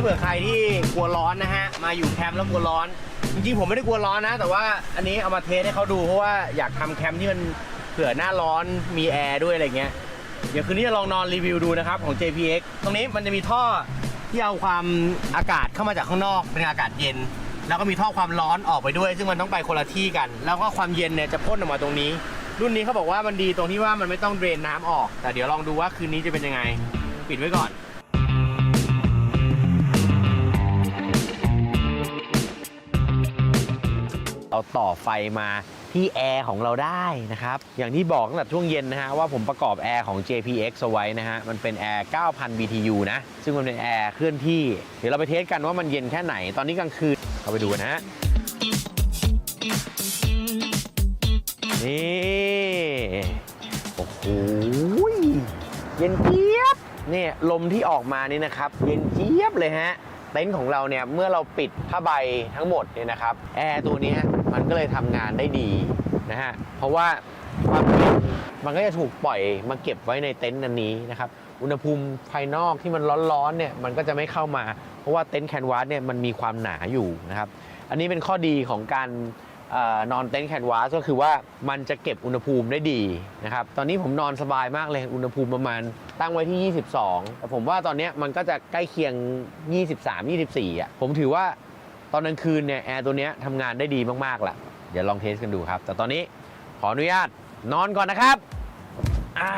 าเผื่อใครที่กลัวร้อนนะฮะ มาอยู่แคมป์แล้วกลัวร้อน จริงๆผมไม่ได้กลัวร้อนนะ แต่ว่าอันนี้เอามาเทสให้เขาดูเพราะว่าอยากทำแคมป์ที่มันเผื่อหน้าร้อนมีแอร์ด้วยอะไรเงี้ย เดี๋ยวคืนนี้จะลองนอนรีวิวดูนะครับของ JPX ตรงนี้มันจะมีท่อที่เอาความอากาศเข้ามาจากข้างนอกเป็นอากาศเย็น แล้วก็มีท่อความร้อนออกไปด้วย ซึ่งมันต้องไปคนละที่กัน แล้วก็ความเย็นเนี่ยจะพ่นออกมาตรงนี้ รุ่นนี้เขาบอกว่ามันดีตรงที่ว่ามันไม่ต้องเดรนน้ำออก แต่เดี๋ยวลองดูว่าคืนนี้จะเป็นยังไง ปิดไว้ก่อน เราต่อไฟมาที่แอร์ของเราได้นะครับ อย่างที่บอกตั้งแต่ช่วงเย็นนะฮะว่าผมประกอบแอร์ของ JPX เอาไว้นะฮะ มันเป็นแอร์ 9,000 BTU นะ ซึ่งมันเป็นแอร์เคลื่อนที่ เดี๋ยวเราไปเทสกันว่ามันเย็นแค่ไหน ตอนนี้กลางคืน เข้าไปดูกันนะฮะ นี่ โอ้โห เย็นเจี๊ยบ เนี่ยลมที่ออกมานี่นะครับ เย็นเจี๊ยบเลยฮะ เต็นท์ของเราเนี่ยเมื่อเราปิดผ้าใบทั้งหมดเนี่ยนะครับแอร์ตัวนี้มันก็เลยทำงานได้ดีนะฮะเพราะว่าความเย็นมันก็จะถูกปล่อยมาเก็บไว้ในเต็นท์อันนี้นะครับอุณหภูมิภายนอกที่มันร้อนๆเนี่ยมันก็จะไม่เข้ามา เพราะว่าเต็นท์แคนวาสเนี่ยมันมีความหนาอยู่นะครับอันนี้เป็นข้อดีของการ นอนเต็นท์แคนวาสก็คือว่ามันจะเก็บอุณหภูมิได้ดีนะครับ ตอนนี้ผมนอนสบายมากเลย อุณหภูมิประมาณตั้งไว้ที่ 22 แต่ผมว่าตอนนี้มันก็จะใกล้เคียง 23 24 อะ ผมถือว่าตอนกลางคืนเนี่ยแอร์ตัวนี้ทำงานได้ดีมากๆแหละเดี๋ยวลองเทสกันดูครับ แต่ตอนนี้ขออนุญาตนอนก่อนนะครับอ่า